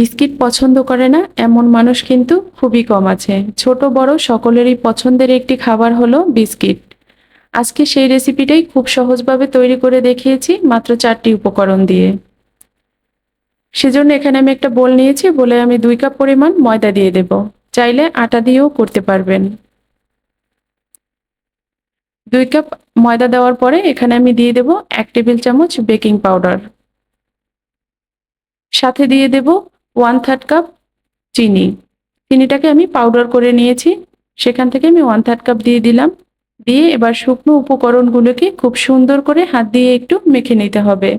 Biscuit পছন্দ করে না, এমন মানুষ কিন্তু খুবই কম আছে। ছোট, বড় সকলেরই পছন্দের একটি খাবার হলো বিস্কিট। আজকে সেই রেসিপিটাই খুব সহজভাবে তৈরি করে দেখিয়েছি মাত্র চারটি উপকরণ দিয়ে। সেজন্য এখানে আমি একটা বোল নিয়েছি, বলে আমি দুই কাপ পরিমাণ ময়দা দিয়ে দেব। চাইলে আটা দিয়েও করতে পারবেন। দুই কাপ ময়দা দেওয়ার পরে এখানে আমি দিয়ে দেব এক টেবিল চামচ বেকিং পাউডার। সাথে দিয়ে দেব ওয়ান থার্ড কাপ চিনি। চিনিটাকে আমি পাউডার করে নিয়েছি। সেখান থেকে আমি ওয়ান থার্ড কাপ দিয়ে দিলাম। দিয়ে এবার শুকনো উপকরণগুলোকে খুব সুন্দর করে হাত দিয়ে একটু মেখে নিতে হবে।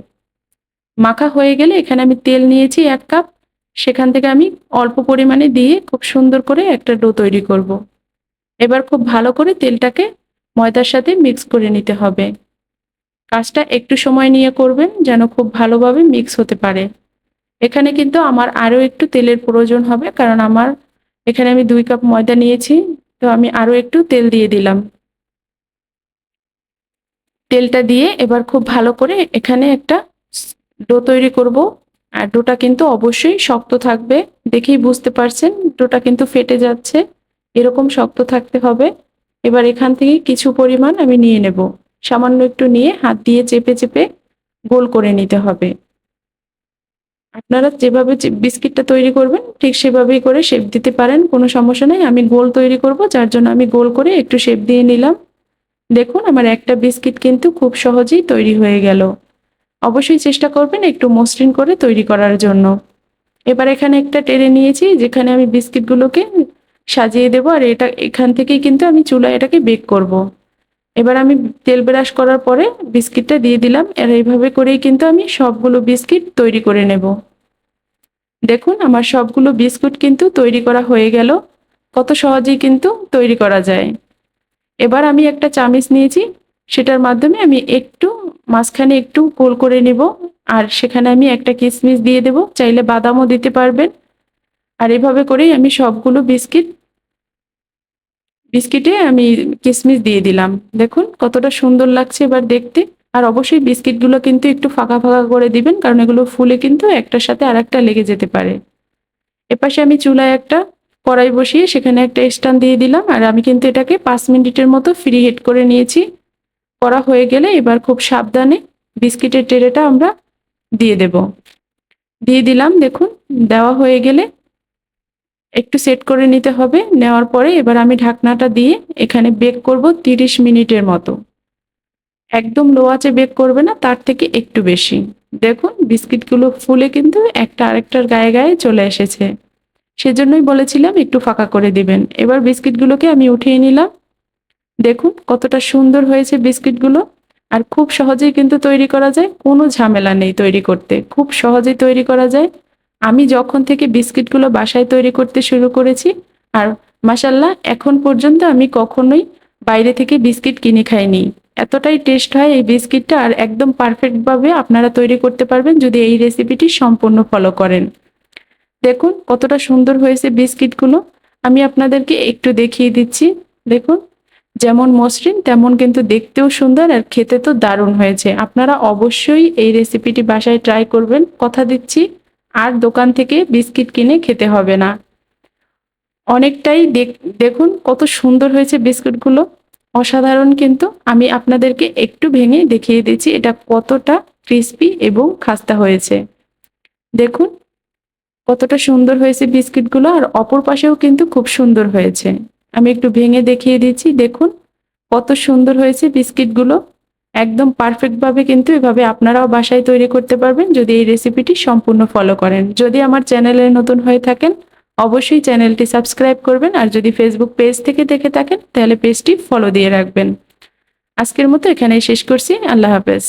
মাখা হয়ে গেলে এখানে আমি তেল নিয়েছি এক কাপ। সেখান থেকে আমি অল্প পরিমাণে দিয়ে খুব সুন্দর করে একটা ডো তৈরি করব। এবার খুব ভালো করে তেলটাকে ময়দার সাথে মিক্স করে নিতে হবে। কাজটা একটু সময় নিয়ে করবেন যেন খুব ভালোভাবে মিক্স হতে পারে। এখানে কিন্তু আমার আরও একটু তেলের প্রয়োজন হবে, কারণ আমার এখানে আমি দুই কাপ ময়দা নিয়েছি, তো আমি আরও একটু তেল দিয়ে দিলাম। তেলটা দিয়ে এবার খুব ভালো করে এখানে একটা ডো তৈরি করব, আর ডোটা কিন্তু অবশ্যই শক্ত থাকবে, দেখেই বুঝতে পারছেন, ডোটা কিন্তু ফেটে যাচ্ছে, এরকম শক্ত থাকতে হবে। এবার এখান থেকে কিছু পরিমাণ আমি নিয়ে নেব, সামান্য একটু নিয়ে হাত দিয়ে চেপে চেপে গোল করে নিতে হবে। আপনারা যেভাবে বিস্কিটটা তৈরি করবেন, ঠিক সেভাবেই করে শেপ দিতে পারেন, কোনো সমস্যা নেই। আমি গোল তৈরি করব, যার জন্য আমি গোল করে একটু শেপ দিয়ে নিলাম। দেখুন, আমার একটা বিস্কিট কিন্তু খুব সহজেই তৈরি হয়ে গেল। অবশ্যই চেষ্টা করবেন একটু মসৃণ করে তৈরি করার জন্য। এবার এখানে একটা টেরে নিয়েছি, যেখানে আমি বিস্কিটগুলোকে সাজিয়ে দেবো, আর এটা এখান থেকেই কিন্তু আমি চুলায় এটাকে বেক করব। এবার আমি তেল ব্রাশ করার পরে বিস্কিটটা দিয়ে দিলাম। আর এইভাবে করেই কিন্তু আমি সবগুলো বিস্কিট তৈরি করে নেব। দেখুন, আমার সবগুলো বিস্কুট কিন্তু তৈরি করা হয়ে গেল। কত সহজেই কিন্তু তৈরি করা যায়। এবার আমি একটা চামিচ নিয়েছি। সেটার মাধ্যমে আমি একটু, মাঝখানে একটু গোল করে নেব। আর সেখানে আমি একটা কিশমিশ দিয়ে দেব। চাইলে বাদামও দিতে পারবেন। আর এভাবে করেই আমি সবগুলো বিস্কিট বিস্কিটে আমি কিশমিশ দিয়ে দিলাম। দেখুন কতটা সুন্দর লাগছে এবার দেখতে। আর অবশ্যই বিস্কিটগুলো কিন্তু একটু ফাঁকা ফাঁকা করে দিবেন, কারণ এগুলো ফুলে কিন্তু একটার সাথে আর একটা লেগে যেতে পারে। এপাশে আমি চুলায় একটা কড়াই বসিয়ে সেখানে একটা স্ট্যান্ড দিয়ে দিলাম। আর আমি কিন্তু এটাকে পাঁচ মিনিটের মতো ফ্রি হিট করে নিয়েছি। করা হয়ে গেলে এবার খুব সাবধানে বিস্কিটের টেরেটা আমরা দিয়ে দেব। দিয়ে দিলাম, দেখুন, দেওয়া হয়ে গেলে একটু সেট করে নিতে হবে। নেওয়ার পরে এবার আমি ঢাকনাটা দিয়ে এখানে বেক করব তিরিশ মিনিটের মতো। একদম লো আঁচে বেক করবে না, তার থেকে একটু বেশি। দেখুন, বিস্কিটগুলো ফুলে কিন্তু একটা আরেকটার গায়ে গায়ে চলে এসেছে। সেজন্যই বলেছিলাম একটু ফাঁকা করে দিবেন। এবার বিস্কিটগুলোকে আমি উঠিয়ে নিলাম। দেখুন, কতটা সুন্দর হয়েছে বিস্কিটগুলো। আর খুব সহজেই কিন্তু তৈরি করা যায়, কোনো ঝামেলা নেই তৈরি করতে। খুব সহজেই তৈরি করা যায়। আমি যখন থেকে বিস্কিটগুলো বাসায় তৈরি করতে শুরু করেছি, আর মাসাল্লাহ এখন পর্যন্ত আমি কখনোই বাইরে থেকে বিস্কিট কিনে খাইনি। এতটাই টেস্ট হয় এই বিস্কিটটা, আর একদম পারফেক্টভাবে আপনারা তৈরি করতে পারবেন যদি এই রেসিপিটি সম্পূর্ণ ফলো করেন। দেখুন, কতটা সুন্দর হয়েছে বিস্কিটগুলো। আমি আপনাদেরকে একটু দেখিয়ে দিচ্ছি। দেখুন, যেমন মসৃণ, তেমন কিন্তু দেখতেও সুন্দর আর খেতে তো দারুণ হয়েছে। আপনারা অবশ্যই এই রেসিপিটি বাসায় ট্রাই করবেন। কথা দিচ্ছি আর দোকান থেকে বিস্কিট কিনে খেতে হবে না। অনেকটাই দেখুন কত সুন্দর হয়েছে বিস্কুটগুলো। অসাধারণ কিন্তু। আমি আপনাদেরকে একটু ভেঙে দেখিয়ে দিচ্ছি এটা কতটা ক্রিস্পি এবং খাস্তা হয়েছে। দেখুন কতটা সুন্দর হয়েছে বিস্কিটগুলো আর অপর পাশেও কিন্তু খুব সুন্দর হয়েছে। আমি একটু ভেঙে দেখিয়ে দিচ্ছি। দেখুন কত সুন্দর হয়েছে বিস্কিটগুলো। একদম পারফেক্টভাবে কিন্তু এভাবে আপনারাও বাসায় তৈরি করতে পারবেন যদি এই রেসিপিটি সম্পূর্ণ ফলো করেন। যদি আমার চ্যানেলে নতুন হয়ে থাকেন, অবশ্যই চ্যানেলটি সাবস্ক্রাইব করবেন আর যদি ফেসবুক পেজ থেকে দেখে থাকেন, তাহলে পেজটি ফলো দিয়ে রাখবেন। আজকের মতো এখানেই শেষ করছি। আল্লাহ হাফেজ।